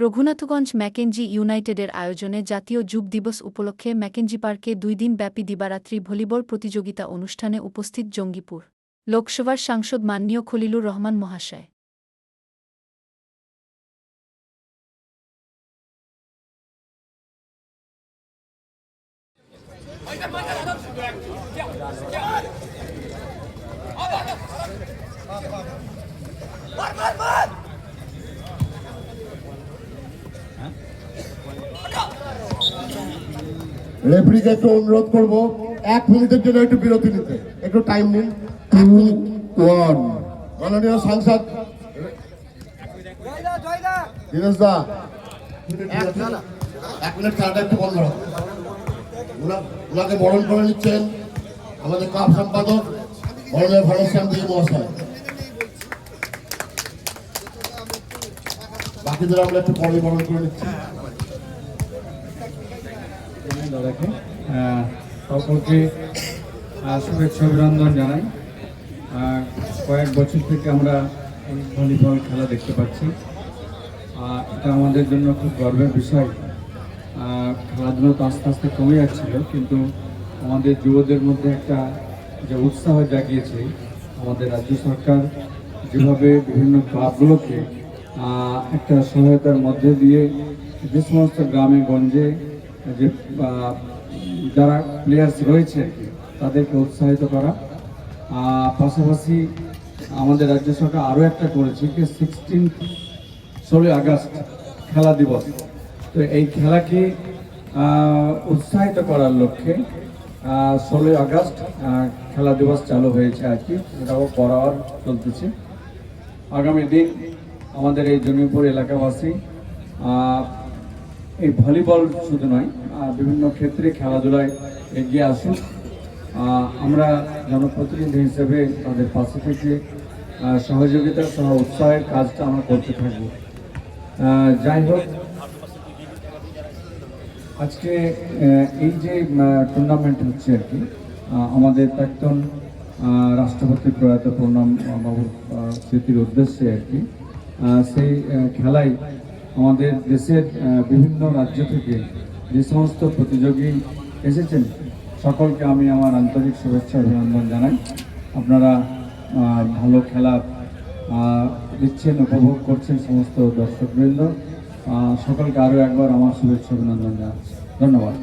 Raghunathganj Mackenzie ইউনাইটেডের আয়োজনে জাতীয় যুব দিবস উপলক্ষে ম্যাকেঞ্জি পার্কে দুই দিন ব্যাপী দিবারাত্রি ভলিবল প্রতিযোগিতা অনুষ্ঠানে উপস্থিত জঙ্গিপুর লোকসভার সাংসদ মাননীয় খলিলুর রহমান মহাশয়। রেফারিকে একটু অনুরোধ করব, এক মিনিটের জন্য একটু বিরতি নিতে। একটু টাইম নিন। টু ওয়ান মাননীয় সাংসদ দা। এক- মিনিট খেলাটা একটু বন্ধ ওনাকে বরণ করে নিচ্ছেন আমাদের কাপ সম্পাদক, বরণের ভারত দিয়ে মহাশয়। বাকিদের আমরা একটু পরে বরণ করে নিচ্ছি। দাদাকে সকলকে শুভেচ্ছা, অভিনন্দন জানাই। কয়েক বছর থেকে আমরা এই ভলিবল খেলা দেখতে পাচ্ছি। এটা আমাদের জন্য খুব গর্বের বিষয়। খেলাধুলো তো আস্তে আস্তে কমে যাচ্ছিল, কিন্তু আমাদের যুবদের মধ্যে একটা যে উৎসাহ জাগিয়েছে আমাদের রাজ্য সরকার, যেভাবে বিভিন্ন ক্লাবগুলোকে একটা সহায়তার মধ্যে দিয়ে যে সমস্ত গ্রামে, গঞ্জে যে যারা প্লেয়ার্স রয়েছে তাদেরকে উৎসাহিত করা। পাশাপাশি আমাদের রাজ্য সরকার আরও একটা করেছে যে সিক্সটিন ষোলোই আগস্ট খেলা দিবস। তো এই খেলাকে উৎসাহিত করার লক্ষ্যে ষোলোই আগস্ট খেলা দিবস চালু হয়েছে আর কি, এটাও করার চলতেছে। আগামী দিন আমাদের এই জঙ্গিপুর এলাকাবাসী এই ভলিবল শুধু নয় বিভিন্ন ক্ষেত্রে খেলাধুলায় এগিয়ে আহ, আমরা জনপ্রতিনিধি হিসেবে তাদের পাশে থেকে সহযোগিতা সহ উৎসাহের কাজটা আমরা করতে থাকব। যাই হোক আজকে এই যে টুর্নামেন্ট হচ্ছে আর কি আমাদের প্রাক্তন রাষ্ট্রপতি প্রয়াত প্রণাম বাবুর স্মৃতির উদ্দেশ্যে আর কি সেই খেলায় আমাদের দেশের বিভিন্ন রাজ্য থেকে যে সমস্ত প্রতিযোগী এসেছেন, সকলকে আমি আমার আন্তরিক শুভেচ্ছা অভিনন্দন জানাই। আপনারা ভালো খেলা দিচ্ছেন, উপভোগ করছেন সমস্ত দর্শকবৃন্দ। সকলকে আরও একবার আমার শুভেচ্ছা অভিনন্দন জানাচ্ছি। ধন্যবাদ।